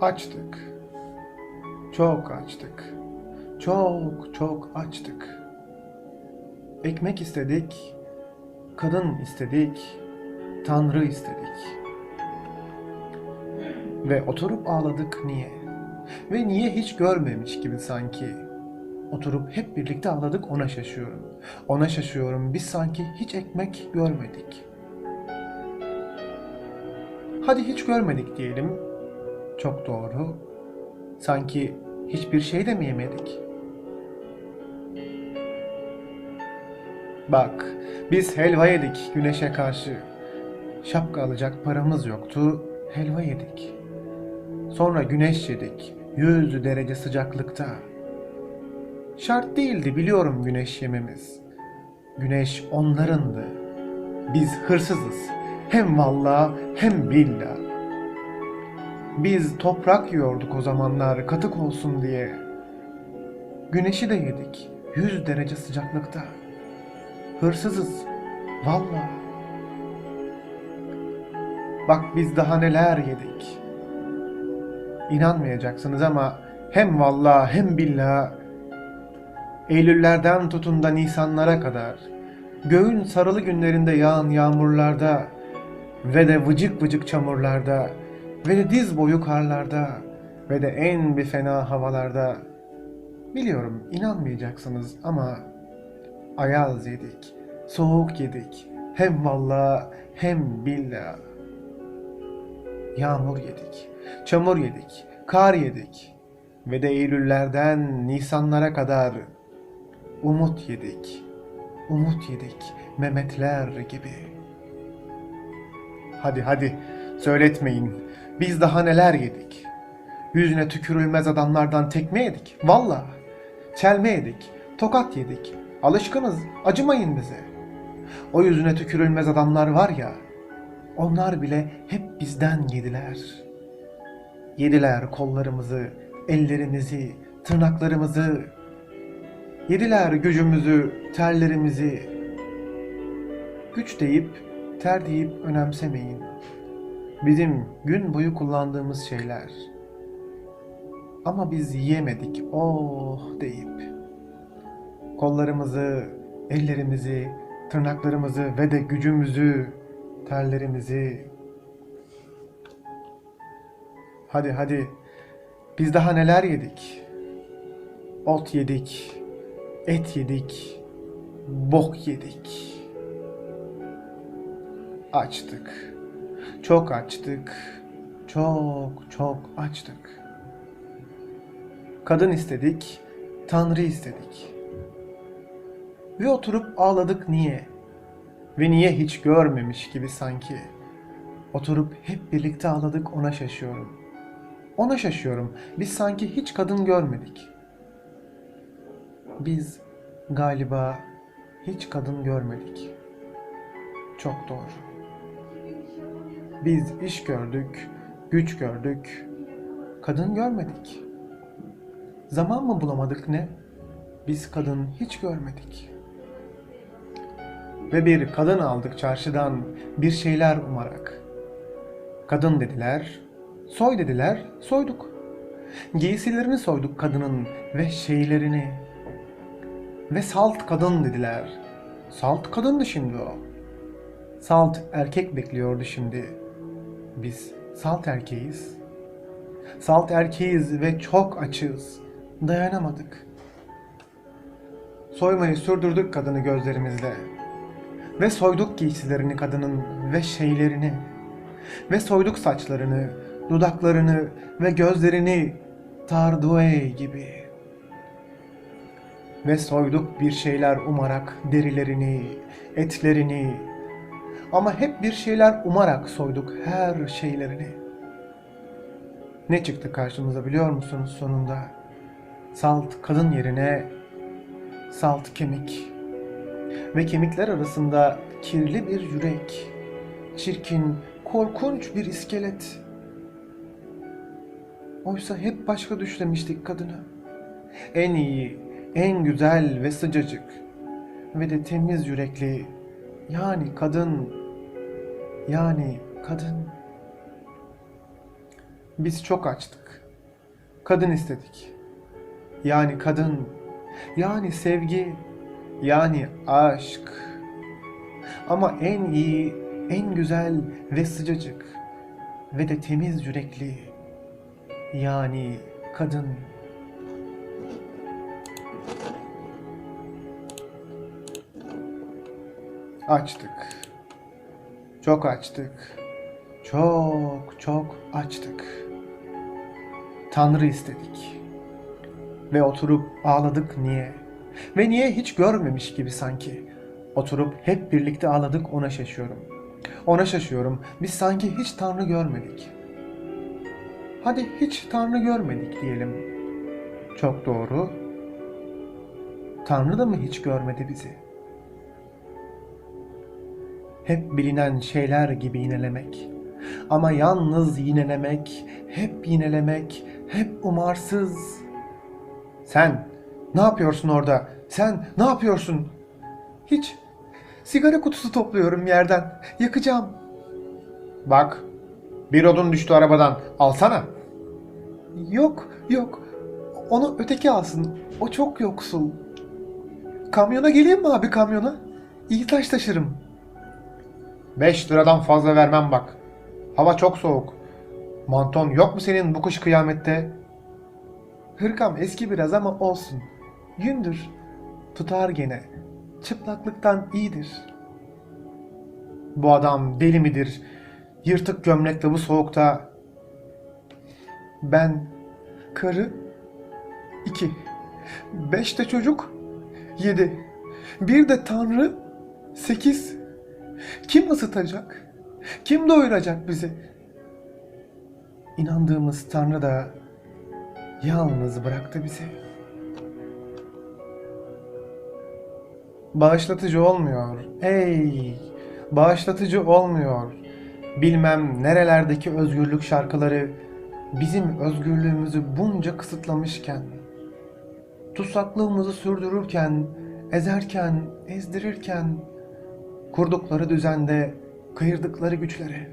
Açtık. Çok açtık. Çok çok açtık. Ekmek istedik, kadın istedik, tanrı istedik. Ve oturup ağladık niye? Ve niye hiç görmemiş gibi sanki. Oturup hep birlikte ağladık ona şaşıyorum. Ona şaşıyorum biz sanki hiç ekmek görmedik. Hadi hiç görmedik diyelim. Çok doğru. Sanki hiçbir şey de mi yemedik? Bak, biz helva yedik güneşe karşı. Şapka alacak paramız yoktu, helva yedik. Sonra güneş yedik, 100 derece sıcaklıkta. Şart değildi biliyorum güneş yememiz. Güneş onlarındı. Biz hırsızız. Hem valla hem billah. Biz toprak yiyorduk o zamanlar katık olsun diye. Güneşi de yedik. 100 derece sıcaklıkta. Hırsızız. Valla. Bak biz daha neler yedik. İnanmayacaksınız ama hem valla hem billah Eylüllerden tutun da Nisanlara kadar göğün sarılı günlerinde yağan yağmurlarda ve de vıcık vıcık çamurlarda ve de diz boyu karlarda ve de en bir fena havalarda biliyorum inanmayacaksınız ama ayaz yedik, soğuk yedik, hem valla hem billah. Yağmur yedik, çamur yedik, kar yedik ve de Eylüllerden Nisanlara kadar umut yedik, umut yedik Mehmetler gibi. Hadi hadi söyletmeyin, biz daha neler yedik. Yüzüne tükürülmez adamlardan tekme yedik, valla. Çelme yedik, tokat yedik, alışkınız, acımayın bize. O yüzüne tükürülmez adamlar var ya, onlar bile hep bizden yediler. Yediler kollarımızı, ellerimizi, tırnaklarımızı. Yediler gücümüzü, terlerimizi. Güç deyip, ter deyip önemsemeyin. Bizim gün boyu kullandığımız şeyler. Ama biz yiyemedik, oh deyip. Kollarımızı, ellerimizi, tırnaklarımızı ve de gücümüzü, terlerimizi. Hadi hadi. Biz daha neler yedik? Ot yedik, et yedik, bok yedik. Açtık. Çok açtık. Çok çok açtık. Kadın istedik, tanrı istedik. Ve oturup ağladık niye? Ve niye hiç görmemiş gibi sanki. Oturup hep birlikte ağladık ona şaşıyorum. Ona şaşıyorum. Biz sanki hiç kadın görmedik. Biz galiba hiç kadın görmedik. Çok doğru. Biz iş gördük, güç gördük. Kadın görmedik. Zaman mı bulamadık ne? Biz kadın hiç görmedik. Ve bir kadın aldık çarşıdan bir şeyler umarak. Kadın dediler, soy dediler, soyduk. Giysilerini soyduk kadının ve şeylerini. Ve salt kadın dediler. Salt kadındı şimdi o. Salt erkek bekliyordu şimdi. Biz salt erkeğiz. Salt erkeğiz ve çok açız. Dayanamadık. Soymayı sürdürdük kadını gözlerimizle. Ve soyduk giysilerini kadının ve şeylerini. Ve soyduk saçlarını, dudaklarını ve gözlerini Tardue gibi. Ve soyduk bir şeyler umarak derilerini, etlerini. Ama hep bir şeyler umarak soyduk her şeylerini. Ne çıktı karşımıza biliyor musunuz sonunda? Salt kadın yerine salt kemik ve kemikler arasında kirli bir yürek, çirkin, korkunç bir iskelet. Oysa hep başka düşlemiştik kadını. En iyi, en güzel ve sıcacık ve de temiz yürekli, yani kadın, yani kadın. Biz çok açtık. kadın istedik. Yani kadın, yani sevgi, yani aşk. Ama en iyi, en güzel ve sıcacık ve de temiz yürekli yani kadın. Açtık. Çok açtık. Çok çok açtık. Tanrı istedik. Ve oturup ağladık niye? Ve niye hiç görmemiş gibi sanki. Oturup hep birlikte ağladık ona şaşıyorum. Ona şaşıyorum. Biz sanki hiç Tanrı görmedik. Hadi hiç Tanrı görmedik diyelim. Çok doğru. Tanrı da mı hiç görmedi bizi? Hep bilinen şeyler gibi yinelemek. Ama yalnız yinelemek, hep yinelemek, hep umarsız. Sen ne yapıyorsun orada? Sen ne yapıyorsun? Hiç. Sigara kutusu topluyorum yerden. Yakacağım. Bak, bir odun düştü arabadan. Alsana. Yok, yok. Onu öteki alsın. O çok yoksul. Kamyona geleyim mi abi kamyona? İyi taş taşırım. 5 liradan fazla vermem bak. Hava çok soğuk. Manton yok mu senin bu kış kıyamette? Hırkam eski biraz ama olsun. Yündür. Tutar gene. Çıplaklıktan iyidir. Bu adam deli midir? Yırtık gömlekle bu soğukta. Ben karı iki. Beş de çocuk yedi. Bir de tanrı sekiz. Kim ısıtacak? Kim doyuracak bizi? İnandığımız Tanrı da yalnız bıraktı bizi. Bağışlatıcı olmuyor. Ey! Bağışlatıcı olmuyor. Bilmem nerelerdeki özgürlük şarkıları bizim özgürlüğümüzü bunca kısıtlamışken, tutsaklığımızı sürdürürken, ezerken, ezdirirken, kurdukları düzende kayırdıkları güçlere,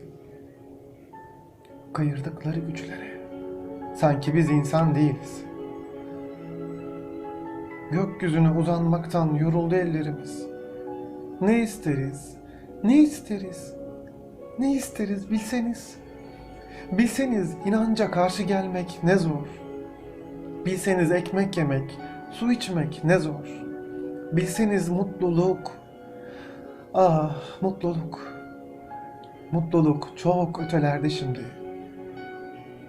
kayırdıkları güçlere. Sanki biz insan değiliz. Gökyüzüne uzanmaktan yoruldu ellerimiz. Ne isteriz, ne isteriz, ne isteriz bilseniz. Bilseniz inanca karşı gelmek ne zor. Bilseniz ekmek yemek, su içmek ne zor. Bilseniz mutluluk, ah mutluluk. Mutluluk çok ötelerde şimdi.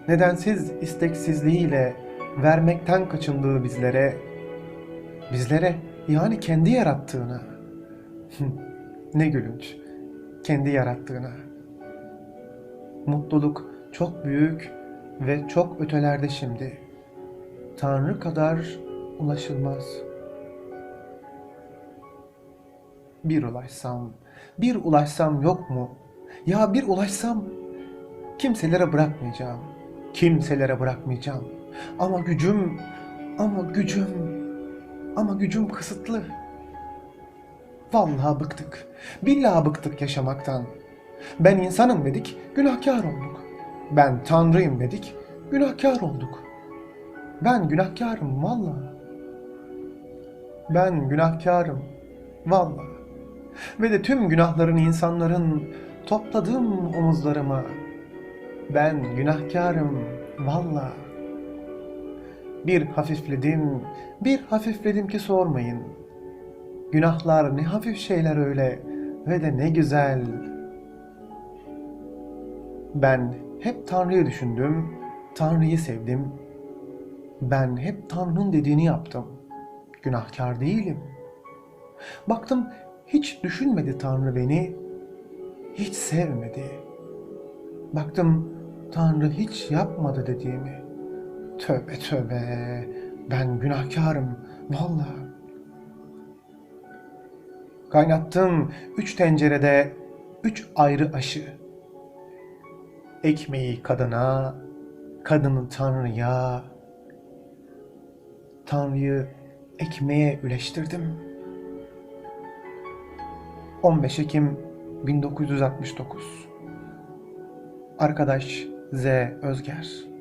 Nedensiz isteksizliğiyle vermekten kaçındığı bizlere, bizlere yani kendi yarattığına. ne gülünç, kendi yarattığına. Mutluluk çok büyük ve çok ötelerde şimdi. Tanrı kadar ulaşılmaz. Bir ulaşsam, bir ulaşsam yok mu? Ya bir ulaşsam kimselere bırakmayacağım. Kimselere bırakmayacağım. Ama gücüm, ama gücüm, ama gücüm kısıtlı. Vallahi bıktık. Billahi bıktık yaşamaktan. Ben insanım dedik, günahkar olduk. Ben tanrıyım dedik, günahkar olduk. Ben günahkarım vallahi. Ben günahkarım vallahi. Ve de tüm günahların insanların topladım omuzlarıma. Ben günahkarım valla. Bir hafifledim, bir hafifledim ki sormayın. Günahlar ne hafif şeyler öyle ve de ne güzel. Ben hep Tanrı'yı düşündüm, Tanrı'yı sevdim. Ben hep Tanrı'nın dediğini yaptım. Günahkar değilim. Baktım hiç düşünmedi Tanrı beni, hiç sevmedi. Baktım Tanrı hiç yapmadı dediğimi. Tövbe tövbe, ben günahkarım, vallahi. Kaynattım üç tencerede üç ayrı aşı. Ekmeği kadına, kadını Tanrı'ya, Tanrı'yı ekmeğe üleştirdim. 15 Ekim 1969 Arkadaş Z. Özger